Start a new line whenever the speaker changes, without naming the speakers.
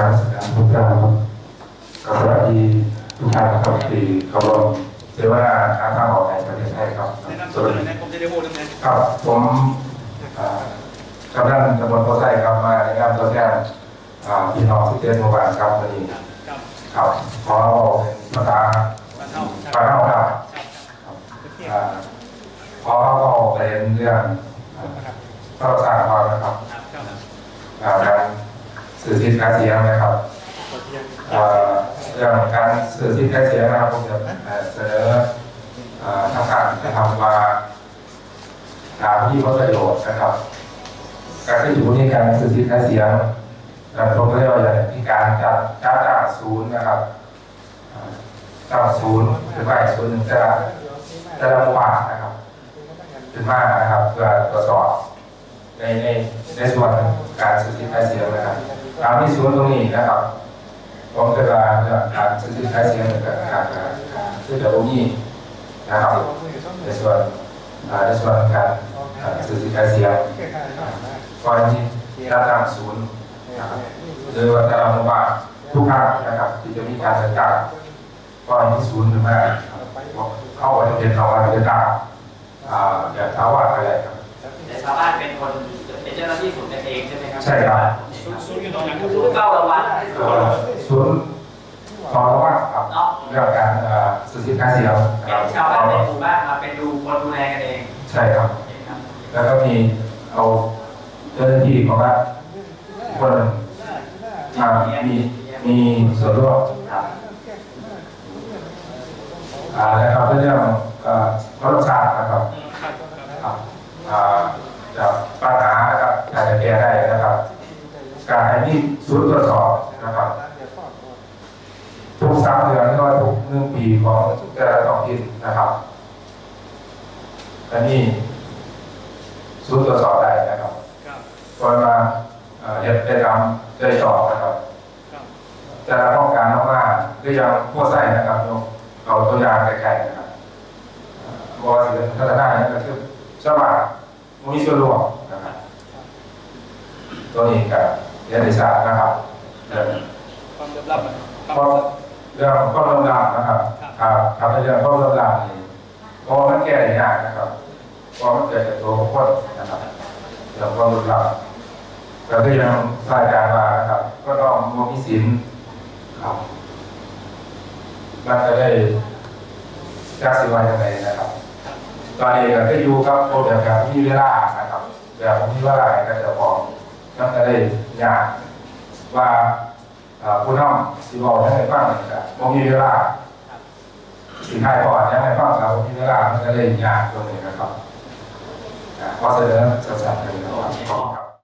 การแสดงทุกอย่างครับกับสวัสดีทุกท่านครับที่เคารพเสวนาทางทางออกในประเทศไทยครับ
แนะนำ
ส
ตัว
วัส
หน่
ดี
อยนะผมจะได้พูดยังไง
ครับผมอ่ากำนันตำบลโพไซครับมาในนามตัวแทนอ่าพี่น้องที่เรียนโรงพยาบาลครับวันนี้
ครับ
ครับขอเป็นภาษา
บ้านเท่า
ปานเฮาครับ
ครับ
อ่าขอเอาเป็นเรื่องอ่า
ครับ
พระราชาพรนะครับ
ครับ
อ่าการ สื่อสิทธิการเสียงนะครับเอ่อเรื่องการสื่อสิทธิการเสียงนะครับผมจะเสนอเอ่อทางการนะครับว่าตามที่เขาประโยชน์นะครับ การที่อยู่ที่การสื่อสิทธิการเสียงนะผมก็เรียกว่าอย่างที่การจัดจัดตั้งศูนย์นะครับอ่าตั้งศูนย์เป็นว่าศูนย์หนึ่งแต่ละแต่ละบานนะครับเป็นมากนะครับเพื่อตรวจสอบในในในส่วนการสื่อสิทธิการเสียงนะครับ ตามที่ศูนย์ตรงนี้นะครับผมจะว่าเรื่องการซื้อขายเสียงกับการซื้อเดี๋ยวนี้นะครับในส่วนอ่าในส่วนการอ่าซื้อขายเสียงก่อนที่จะตั้งศูนย์นะครับหรือว่าแต่ละหมู่บ้านทุกภาคนะครับที่จะมีการจัดการก่อนที่ศูนย์ขึ้นมาเข้าไปเป็นเอาไว้จะตั้งอ่าอย่างท้าว่าอะไรครับ
แต่ชาวบ้านเป็นคนเป็นเจ้าหน้าที่ศูนย์กันเองใช่ไหมครั
ใช่ครับ
ศูนย์เฝ้าระวัง
เอ่อศูนย์ขอระว่าครับ
เนาะ
เรื่องการอ่าซื้อขายเสียงนะครับ
ชาวบ้านในหมู่บ้านมาเป็นดูคนดูแลกันเอง
ใช่ครับ แล้วก็มีเอาเจ้าหน้าที่ของรัฐคนมีมีส่วนร่วม
ครับ
อ่านะครับเรื่องเอ่อรสชาตินะครับ
ครับ
ครับอ่าจะปัญหานะครับการจะแก้ได้นะครับ การให้มีศูนย์ตรวจสอบนะครับทุกสามเดือนหรือว่าทุกหนึ่งปีของแต่ละท้องถิ่นนะครับ อันนี้ศูนย์ตรวจสอบได้นะครับ
ครับ
ก่อนมาเอ่อเฮ็ดได้ทำได้สอบนะครับ
ครับ
แต่ละห้องการห้องว่าก็ยังพวกไส้นะครับยกเอาตัวอย่างไกลๆนะครับเอ่อบอสิเป็นพัฒนาเนี่ยก็คือสมัครมีส่วนร่วมนะครับตัวนี้กับ เรียนวิชานะครับเรื่อง
ความเดือดร้อนมัน
เพราะเรื่องข้อมูลลับนะครับครับทำในเรื่องข้อมูลลับนี่เพราะมันแก้ได้ยากนะครับเพราะมันเกิดจากตัวบุคคลนะครับเรื่องข้อมูลลับแต่ก็ยังรายการมานะครับ ก็ต้องมีสินครับมันจะได้ยักสิวายังไงนะครับ ตอนนี้ก็ได้อยู่กับโปรแบบการมีเวลานะครับแบบมีเวลาก็จะบอก มันก็ได้ยากว่าเอ่อผู้นำสิบอกยังไงบ้างนะครับบ่มีเวลาสิทายก่อนยังไงบ้างครับบ่มีเวลามันก็เลยยากตรงนี้นะครับอ่าข้อเสนอสั้นๆเลยนะครับขอบคุณครับ